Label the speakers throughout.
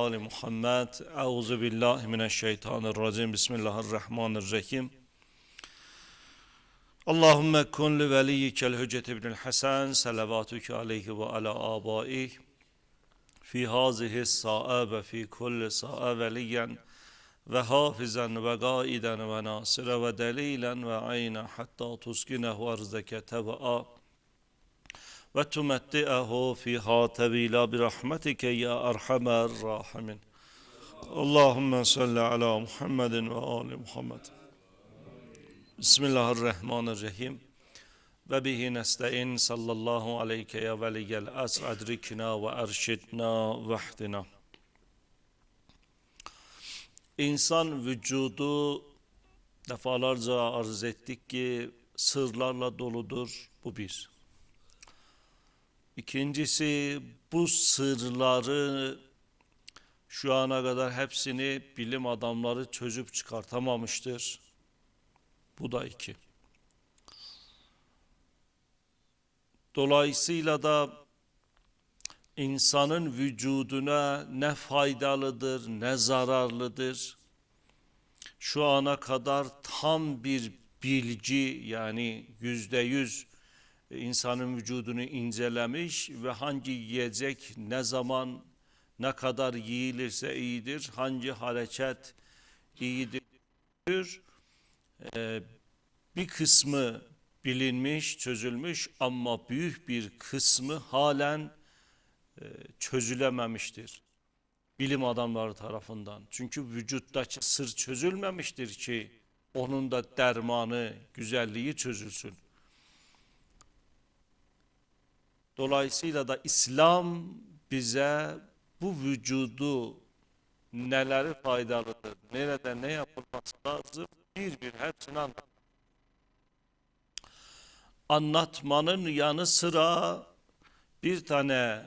Speaker 1: آل محمد أعوذ بالله من الشيطان الرجيم بسم الله الرحمن الرحيم اللهم كن لوليك الحجة بن الحسن صلواتك عليه وعلى آبائه في هذه الساعة وفي كل ساعة وليا وحافظا وقائدا وناصرا ودليلا وعينا حتى تسكنه أرضك تبعا ve tumetti'ehu fiha tevila bi rahmetike ya erhamer rahimin. Allahümme salli ala Muhammedin ve ali Muhammed. Bismillahirrahmanirrahim. Ve bihi nesta'in sallallahu aleyke ya veliyel asr adrikna ve erşidna vahdina. İnsan vücudu defalarca arz ettik ki sırlarla doludur bu bir. İkincisi bu sırları şu ana kadar hepsini bilim adamları çözüp çıkartamamıştır. Bu da iki. Dolayısıyla da insanın vücuduna ne faydalıdır ne zararlıdır şu ana kadar tam bir bilgi yani yüzde yüz insanın vücudunu incelemiş ve hangi yiyecek ne zaman ne kadar yiyilirse iyidir, hangi hareket iyidir. Ee, bir kısmı bilinmiş, çözülmüş ama büyük bir kısmı halen e, çözülememiştir. Bilim adamları tarafından. Çünkü vücuttaki sır çözülmemiştir ki onun da dermanı, güzelliği çözülsün. Dolayısıyla da İslam bize bu vücudu neleri faydalıdır, nerede ne yapılması lazım bir bir hepsini anlat. Anlatmanın yanı sıra bir tane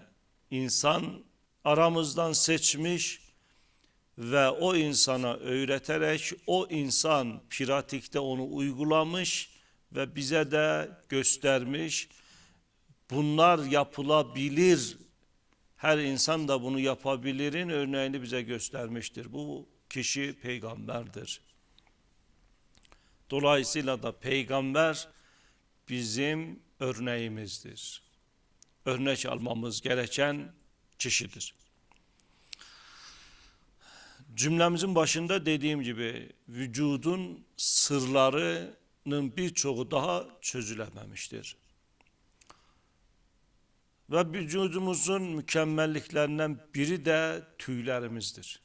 Speaker 1: insan aramızdan seçmiş ve o insana öğreterek o insan pratikte onu uygulamış ve bize de göstermiş. Bunlar yapılabilir. Her insan da bunu yapabilirin örneğini bize göstermiştir. Bu kişi peygamberdir. Dolayısıyla da peygamber bizim örneğimizdir. Örnek almamız gereken kişidir. Cümlemizin başında dediğim gibi vücudun sırlarının birçoğu daha çözülememiştir. Ve vücudumuzun mükemmelliklerinden biri de tüylerimizdir.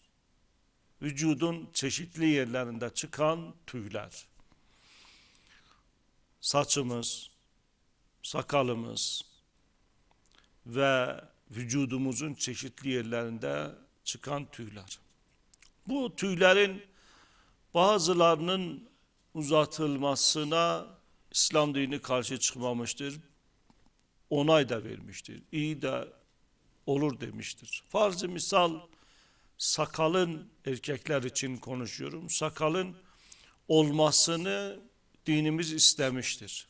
Speaker 1: Vücudun çeşitli yerlerinde çıkan tüyler. Saçımız, sakalımız ve vücudumuzun çeşitli yerlerinde çıkan tüyler. Bu tüylerin bazılarının uzatılmasına İslam dini karşı çıkmamıştır onay da vermiştir. İyi de olur demiştir. Farz-ı misal sakalın erkekler için konuşuyorum. Sakalın olmasını dinimiz istemiştir.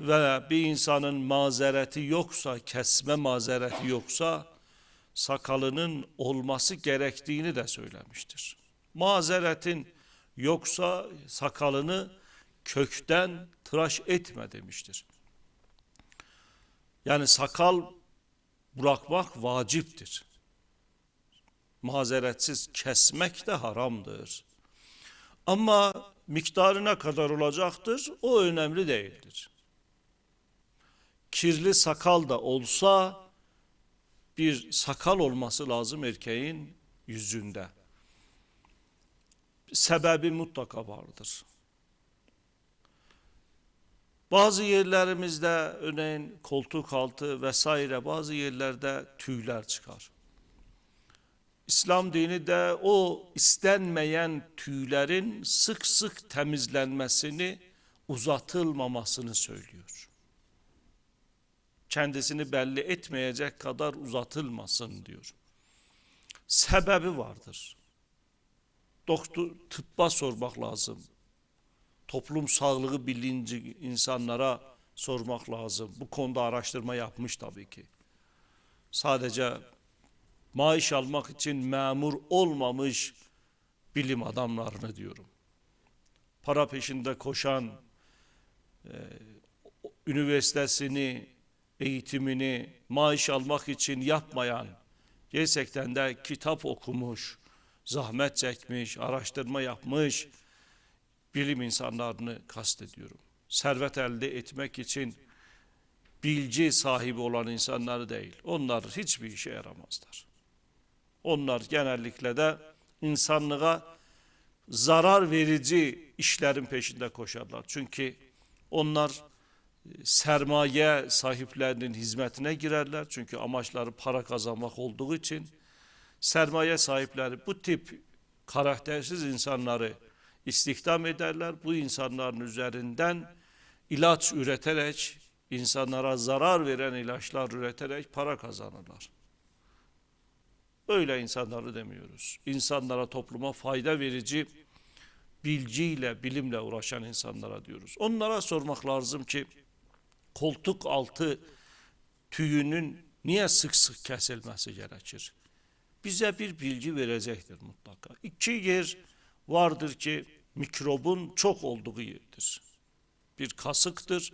Speaker 1: Ve bir insanın mazereti yoksa, kesme mazereti yoksa sakalının olması gerektiğini de söylemiştir. Mazeretin yoksa sakalını kökten tıraş etme demiştir. Yani sakal bırakmak vaciptir. Mazeretsiz kesmek de haramdır. Ama miktarı ne kadar olacaktır o önemli değildir. Kirli sakal da olsa bir sakal olması lazım erkeğin yüzünde. Sebebi mutlaka vardır. Bazı yerlerimizde örneğin koltuk altı vesaire bazı yerlerde tüyler çıkar. İslam dini de o istenmeyen tüylerin sık sık temizlenmesini, uzatılmamasını söylüyor. Kendisini belli etmeyecek kadar uzatılmasın diyor. Sebebi vardır. Doktor, tıbba sormak lazım toplum sağlığı bilinci insanlara sormak lazım. Bu konuda araştırma yapmış tabii ki. Sadece maaş almak için memur olmamış bilim adamlarını diyorum. Para peşinde koşan, e, üniversitesini, eğitimini maaş almak için yapmayan, gerçekten de kitap okumuş, zahmet çekmiş, araştırma yapmış bilim insanlarını kastediyorum. Servet elde etmek için bilgi sahibi olan insanları değil. Onlar hiçbir işe yaramazlar. Onlar genellikle de insanlığa zarar verici işlerin peşinde koşarlar. Çünkü onlar e, sermaye sahiplerinin hizmetine girerler. Çünkü amaçları para kazanmak olduğu için sermaye sahipleri bu tip karaktersiz insanları istihdam ederler. Bu insanların üzerinden ilaç üreterek, insanlara zarar veren ilaçlar üreterek para kazanırlar. Öyle insanları demiyoruz. İnsanlara, topluma fayda verici bilgiyle, bilimle uğraşan insanlara diyoruz. Onlara sormak lazım ki koltuk altı tüyünün niye sık sık kesilmesi gerekir? Bize bir bilgi verecektir mutlaka. İki yer vardır ki mikrobun çok olduğu yerdir. Bir kasıktır.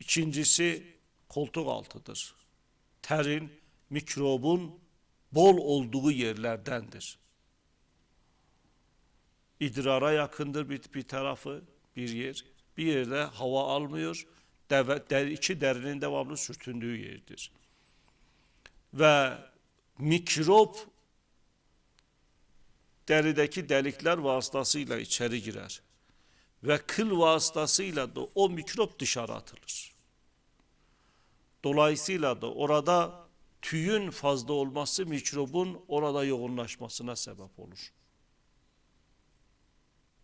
Speaker 1: İkincisi koltuk altıdır. Terin mikrobun bol olduğu yerlerdendir. İdrara yakındır bir, bir tarafı, bir yer. Bir yerde hava almıyor. Deve, der, içi derinin devamlı sürtündüğü yerdir. Ve mikrop derideki delikler vasıtasıyla içeri girer. Ve kıl vasıtasıyla da o mikrop dışarı atılır. Dolayısıyla da orada tüyün fazla olması mikrobun orada yoğunlaşmasına sebep olur.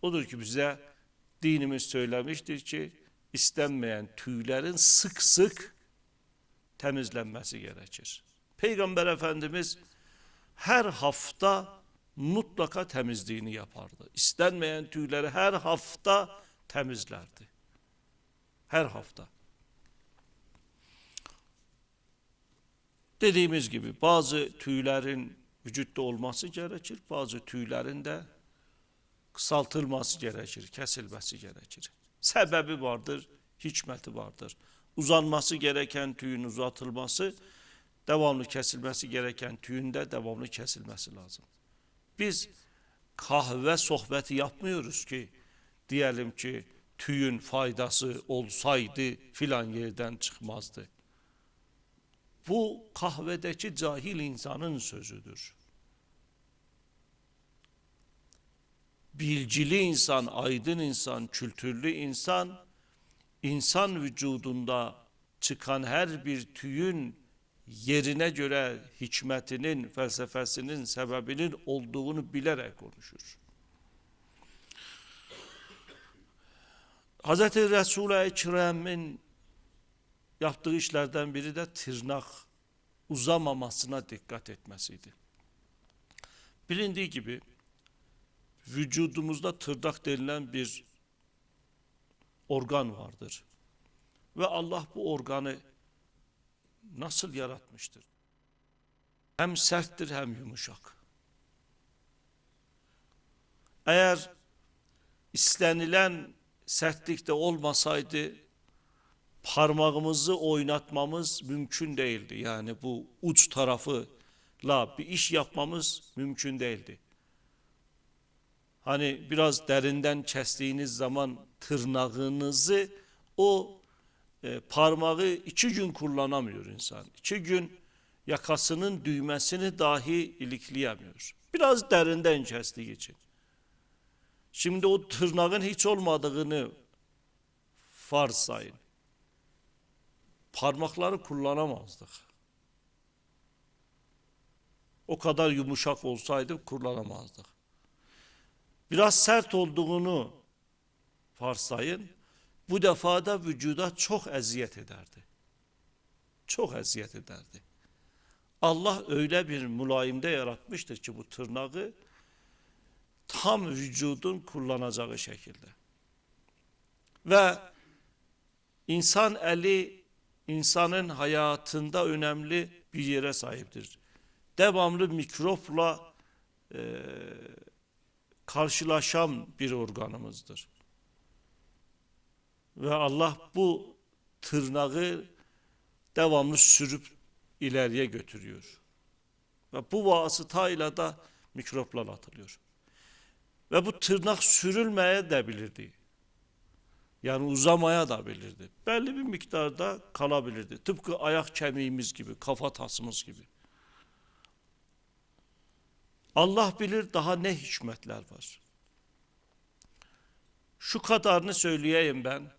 Speaker 1: Odur ki bize dinimiz söylemiştir ki istenmeyen tüylerin sık sık temizlenmesi gerekir. Peygamber Efendimiz her hafta mutlaka temizliğini yapardı. İstenmeyen tüyleri her hafta temizlerdi. Her hafta. Dediğimiz gibi bazı tüylerin vücutta olması gerekir, bazı tüylerin de kısaltılması gerekir, kesilmesi gerekir. Sebebi vardır, hikmeti vardır. Uzanması gereken tüyün uzatılması, devamlı kesilmesi gereken tüyün de devamlı kesilmesi lazım. Biz kahve sohbeti yapmıyoruz ki diyelim ki tüyün faydası olsaydı filan yerden çıkmazdı. Bu kahvedeki cahil insanın sözüdür. Bilgili insan, aydın insan, kültürlü insan, insan vücudunda çıkan her bir tüyün yerine göre hikmetinin, felsefesinin, sebebinin olduğunu bilerek konuşur. Hz. Resul-i Ekrem'in yaptığı işlerden biri de tırnak uzamamasına dikkat etmesiydi. Bilindiği gibi vücudumuzda tırnak denilen bir organ vardır. Ve Allah bu organı nasıl yaratmıştır? Hem serttir hem yumuşak. Eğer istenilen sertlikte olmasaydı parmağımızı oynatmamız mümkün değildi. Yani bu uç tarafıyla bir iş yapmamız mümkün değildi. Hani biraz derinden kestiğiniz zaman tırnağınızı o e, parmağı iki gün kullanamıyor insan. İki gün yakasının düğmesini dahi ilikleyemiyor. Biraz derinden kestiği için. Şimdi o tırnağın hiç olmadığını farz sayın. Parmakları kullanamazdık. O kadar yumuşak olsaydı kullanamazdık. Biraz sert olduğunu varsayın. Bu defa da vücuda çok eziyet ederdi. Çok eziyet ederdi. Allah öyle bir mulayimde yaratmıştır ki bu tırnağı tam vücudun kullanacağı şekilde. Ve insan eli insanın hayatında önemli bir yere sahiptir. devamlı mikropla e, karşılaşan bir organımızdır. Ve Allah bu tırnağı devamlı sürüp ileriye götürüyor. Ve bu vasıtayla da mikroplar atılıyor. Ve bu tırnak sürülmeye de bilirdi. Yani uzamaya da bilirdi. Belli bir miktarda kalabilirdi. Tıpkı ayak kemiğimiz gibi, kafa tasımız gibi. Allah bilir daha ne hikmetler var. Şu kadarını söyleyeyim ben.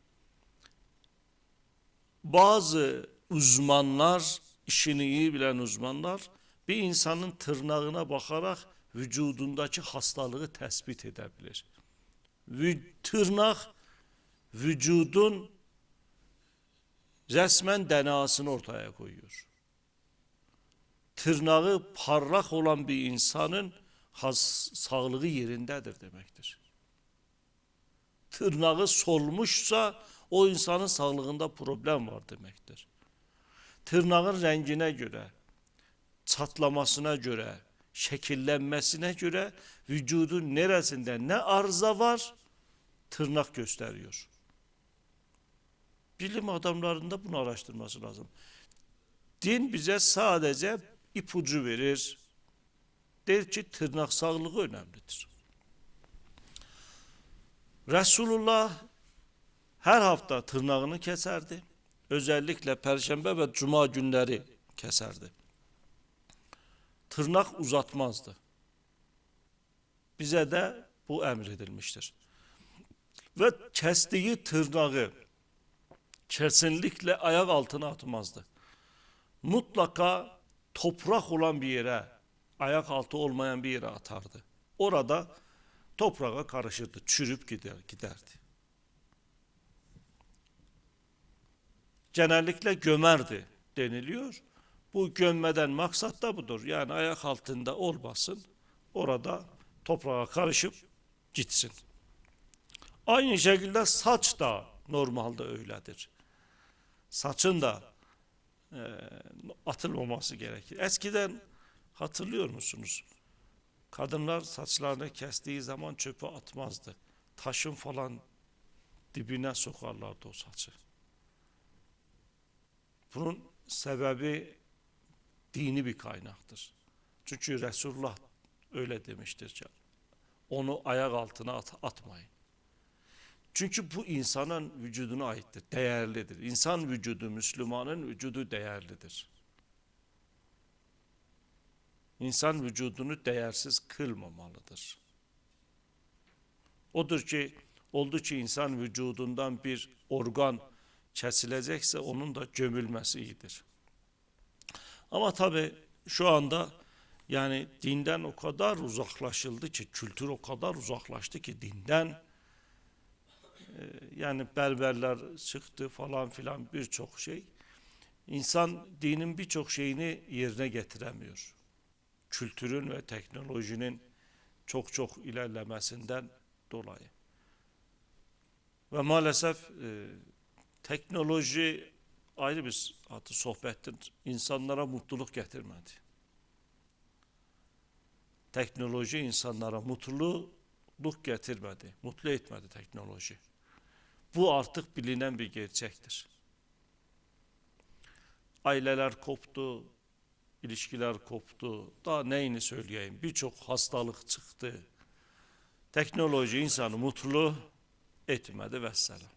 Speaker 1: Bazı uzmanlar, işini iyi bilen uzmanlar bir insanın tırnağına bakarak vücudundaki hastalığı tespit edebilir. Tırnak vücudun resmen denasını ortaya koyuyor. Tırnağı parlak olan bir insanın has, sağlığı yerindedir demektir. Tırnağı solmuşsa o insanın sağlığında problem var demektir. Tırnağın rengine göre, çatlamasına göre, şekillenmesine göre vücudun neresinde ne arıza var tırnak gösteriyor. Bilim adamlarında bunu araştırması lazım. Din bize sadece ipucu verir. Der ki tırnak sağlığı önemlidir. Resulullah her hafta tırnağını keserdi. Özellikle perşembe ve cuma günleri keserdi. Tırnak uzatmazdı. Bize de bu emredilmiştir. Ve kestiği tırnağı kesinlikle ayak altına atmazdı. Mutlaka toprak olan bir yere, ayak altı olmayan bir yere atardı. Orada toprağa karışırdı, çürüp gider, giderdi. Genellikle gömerdi deniliyor. Bu gömmeden maksat da budur. Yani ayak altında olmasın, orada toprağa karışıp gitsin. Aynı şekilde saç da normalde öyledir. Saçın da e, atılmaması gerekir. Eskiden hatırlıyor musunuz? Kadınlar saçlarını kestiği zaman çöpe atmazdı. Taşın falan dibine sokarlardı o saçı. Bunun sebebi dini bir kaynaktır. Çünkü Resulullah öyle demiştir ki onu ayak altına at, atmayın. Çünkü bu insanın vücuduna aittir, değerlidir. İnsan vücudu, Müslümanın vücudu değerlidir. İnsan vücudunu değersiz kılmamalıdır. Odur ki, oldu ki insan vücudundan bir organ kesilecekse onun da gömülmesi iyidir. Ama tabi şu anda yani dinden o kadar uzaklaşıldı ki, kültür o kadar uzaklaştı ki dinden, yani berberler çıktı falan filan birçok şey. İnsan dinin birçok şeyini yerine getiremiyor. Kültürün ve teknolojinin çok çok ilerlemesinden dolayı. Ve maalesef e, teknoloji ayrı bir adı sohbettir. İnsanlara mutluluk getirmedi. Teknoloji insanlara mutluluk getirmedi. Mutlu etmedi teknoloji. Bu artık bilinen bir gerçektir. Aileler koptu, ilişkiler koptu. Daha neyini söyleyeyim? Birçok hastalık çıktı. Teknoloji insanı mutlu etmedi vesselam.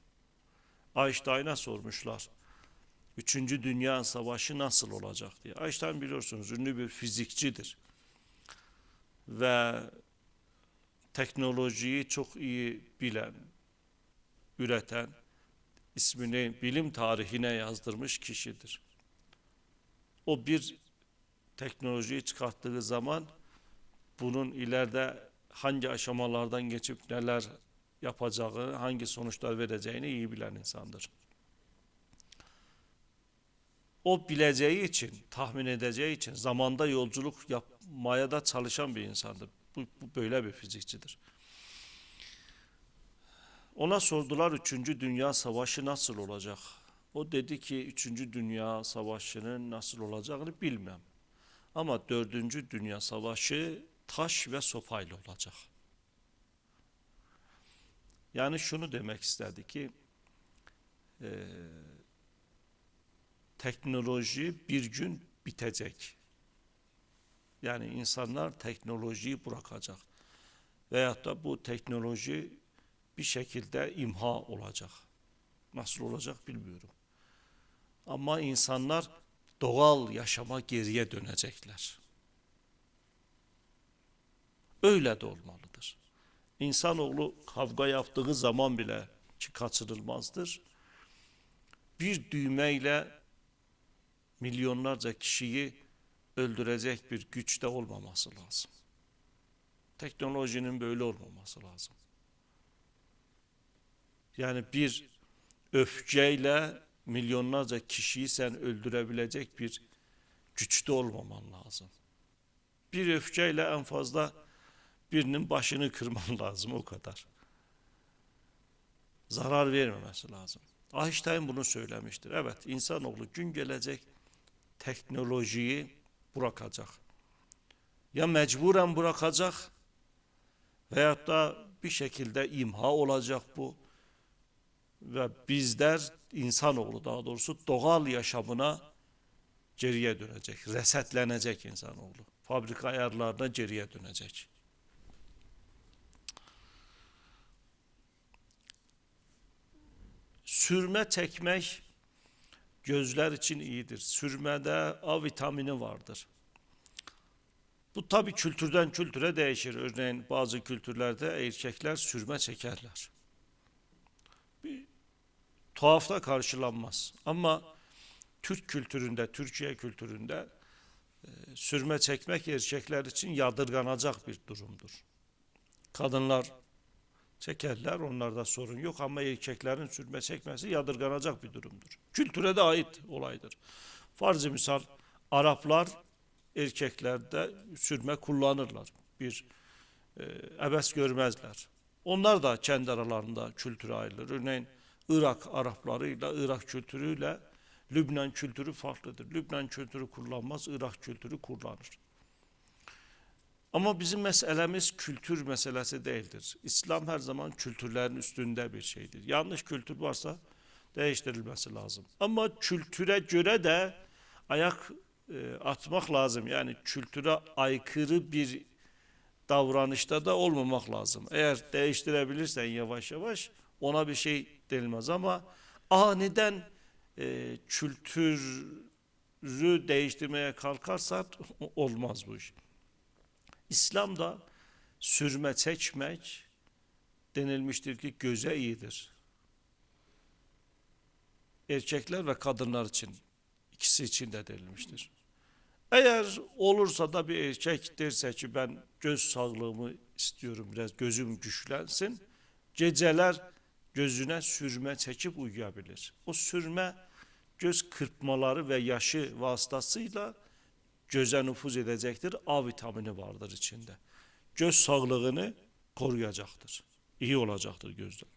Speaker 1: Einstein'a sormuşlar. Üçüncü Dünya Savaşı nasıl olacak diye. Einstein biliyorsunuz ünlü bir fizikçidir. Ve teknolojiyi çok iyi bilen, üreten, ismini bilim tarihine yazdırmış kişidir. O bir teknolojiyi çıkarttığı zaman bunun ileride hangi aşamalardan geçip neler yapacağı, hangi sonuçlar vereceğini iyi bilen insandır. O bileceği için, tahmin edeceği için zamanda yolculuk yapmaya da çalışan bir insandır. Bu, bu böyle bir fizikçidir. Ona sordular 3. Dünya Savaşı nasıl olacak? O dedi ki 3. Dünya Savaşı'nın nasıl olacağını bilmem. Ama dördüncü dünya savaşı taş ve sopayla olacak. Yani şunu demek istedi ki e, teknoloji bir gün bitecek. Yani insanlar teknolojiyi bırakacak. Veyahut da bu teknoloji bir şekilde imha olacak. Nasıl olacak bilmiyorum. Ama insanlar doğal yaşama geriye dönecekler. Öyle de olmalıdır. İnsanoğlu kavga yaptığı zaman bile ki kaçınılmazdır. Bir düğmeyle milyonlarca kişiyi öldürecek bir güçte olmaması lazım. Teknolojinin böyle olmaması lazım. Yani bir öfkeyle milyonlarca kişiyi sen öldürebilecek bir güçte olmaman lazım. Bir öfkeyle en fazla birinin başını kırman lazım o kadar. Zarar vermemesi lazım. Einstein bunu söylemiştir. Evet insanoğlu gün gelecek teknolojiyi bırakacak. Ya mecburen bırakacak veyahut da bir şekilde imha olacak bu ve bizler insanoğlu daha doğrusu doğal yaşamına geriye dönecek, resetlenecek insanoğlu. Fabrika ayarlarına geriye dönecek. Sürme çekmek gözler için iyidir. Sürmede A vitamini vardır. Bu tabi kültürden kültüre değişir. Örneğin bazı kültürlerde erkekler sürme çekerler. Bir tuhafta karşılanmaz. Ama Türk kültüründe, Türkiye kültüründe e, sürme çekmek erkekler için yadırganacak bir durumdur. Kadınlar çekerler, onlarda sorun yok ama erkeklerin sürme çekmesi yadırganacak bir durumdur. Kültüre de ait olaydır. Farzı misal Araplar erkeklerde sürme kullanırlar. Bir e, ebes görmezler. Onlar da kendi aralarında kültüre ayrılır. Örneğin Irak Araplarıyla, Irak kültürüyle Lübnan kültürü farklıdır. Lübnan kültürü kullanmaz, Irak kültürü kullanır. Ama bizim meselemiz kültür meselesi değildir. İslam her zaman kültürlerin üstünde bir şeydir. Yanlış kültür varsa değiştirilmesi lazım. Ama kültüre göre de ayak e, atmak lazım. Yani kültüre aykırı bir davranışta da olmamak lazım. Eğer değiştirebilirsen yavaş yavaş ona bir şey denilmez ama aniden e, kültürü değiştirmeye kalkarsak olmaz bu iş. İslam'da sürme çekmek denilmiştir ki göze iyidir. Erkekler ve kadınlar için ikisi için de denilmiştir. Eğer olursa da bir erkek derse ki ben göz sağlığımı istiyorum biraz gözüm güçlensin. Geceler gözüne sürme çekip uyuyabilir. O sürme göz kırpmaları ve yaşı vasıtasıyla göze nüfuz edecektir. A vitamini vardır içinde. Göz sağlığını koruyacaktır. İyi olacaktır gözler.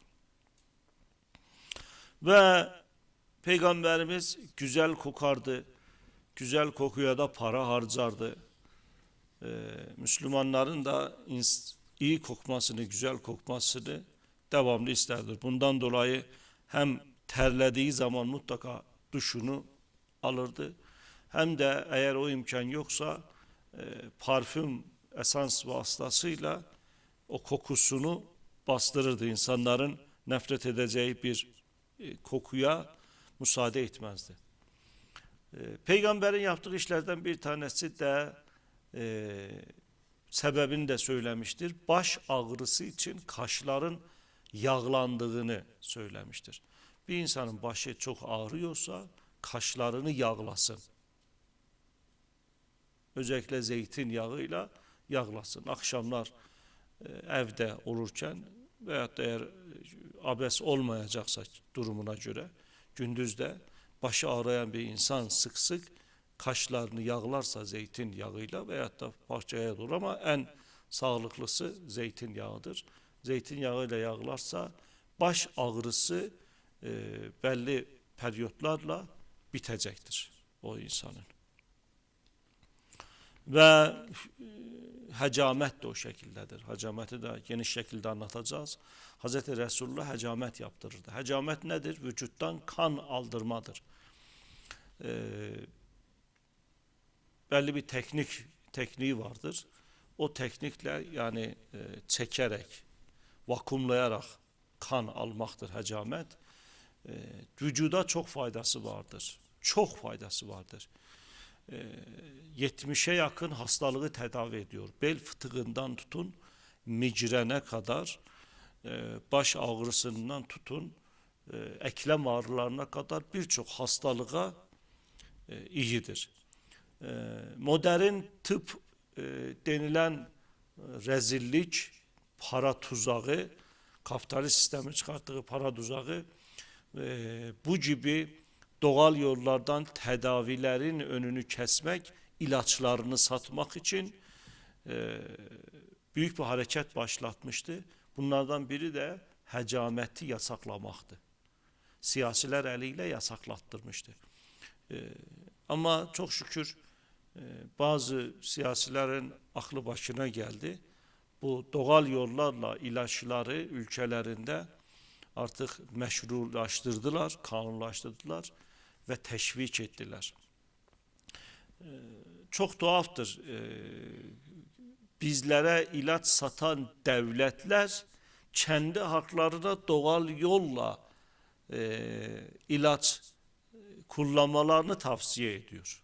Speaker 1: Ve Peygamberimiz güzel kokardı. Güzel kokuya da para harcardı. Ee, Müslümanların da iyi kokmasını, güzel kokmasını devamlı isterdir. Bundan dolayı hem terlediği zaman mutlaka duşunu alırdı. Hem de eğer o imkan yoksa e, parfüm esans vasıtasıyla o kokusunu bastırırdı. İnsanların nefret edeceği bir e, kokuya müsaade etmezdi. E, peygamberin yaptığı işlerden bir tanesi de e, sebebini de söylemiştir. Baş ağrısı için kaşların yağlandığını söylemiştir. Bir insanın başı çok ağrıyorsa kaşlarını yağlasın. Özellikle zeytinyağıyla yağlasın. Akşamlar evde olurken veyahut da eğer e, abes olmayacaksa durumuna göre gündüzde başı ağrıyan bir insan sık sık kaşlarını yağlarsa zeytin yağıyla veyahut da bahçeye doğru ama en sağlıklısı zeytin yağıdır. Zeytin yağıyla yağlarsa baş ağrısı e, belli periyotlarla bitecektir o insanın. Ve e, hecamet de o şekildedir. Hecameti de geniş şekilde anlatacağız. Hazreti Resulullah hecamet yaptırırdı. Hecamet nedir? Vücuttan kan aldırmadır. Ee, belli bir teknik tekniği vardır. O teknikle yani e, çekerek, vakumlayarak kan almaktır hecamet. E, vücuda çok faydası vardır. Çok faydası vardır. E, 70'e yakın hastalığı tedavi ediyor. Bel fıtığından tutun migrene kadar, e, baş ağrısından tutun e, eklem ağrılarına kadar birçok hastalığa e, iyidir. Modern tıp denilen rezillik, para tuzağı, kapitalist sistemin çıkarttığı para tuzağı bu gibi doğal yollardan tedavilerin önünü kesmek, ilaçlarını satmak için e, büyük bir hareket başlatmıştı. Bunlardan biri de hecameti yasaklamaktı. Siyasiler eliyle yasaklattırmıştı. E, ama çok şükür e, bazı siyasilerin aklı başına geldi. Bu doğal yollarla ilaçları ülkelerinde artık meşrulaştırdılar, kanunlaştırdılar ve teşvik ettiler. E, çok tuhaftır. E, bizlere ilaç satan devletler kendi haklarına doğal yolla e, ilaç kullanmalarını tavsiye ediyor.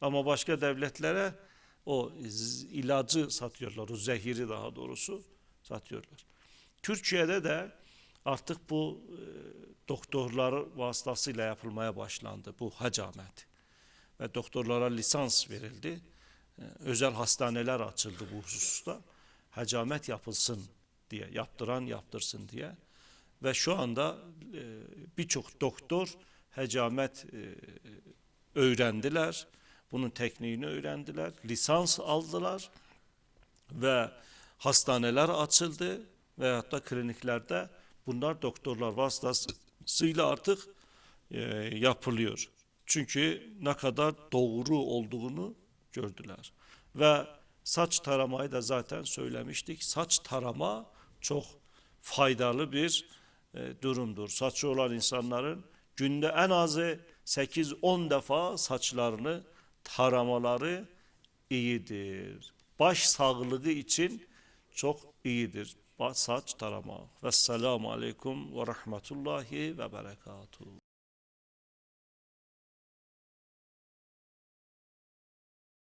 Speaker 1: Ama başka devletlere o ilacı satıyorlar, o zehiri daha doğrusu satıyorlar. Türkiye'de de artık bu doktorlar vasıtasıyla yapılmaya başlandı bu hacamet. Ve doktorlara lisans verildi. E, özel hastaneler açıldı bu hususta. Hacamet yapılsın diye, yaptıran yaptırsın diye. Ve şu anda e, birçok doktor hecamet e, öğrendiler. Bunun tekniğini öğrendiler. Lisans aldılar ve hastaneler açıldı veyahut da kliniklerde bunlar doktorlar vasıtasıyla artık e, yapılıyor. Çünkü ne kadar doğru olduğunu gördüler. Ve saç taramayı da zaten söylemiştik. Saç tarama çok faydalı bir e, durumdur. Saçı olan insanların günde en azı 8-10 defa saçlarını taramaları iyidir. Baş sağlığı için çok iyidir. Saç tarama. Vesselamu aleyküm ve rahmetullahi ve berekatuhu.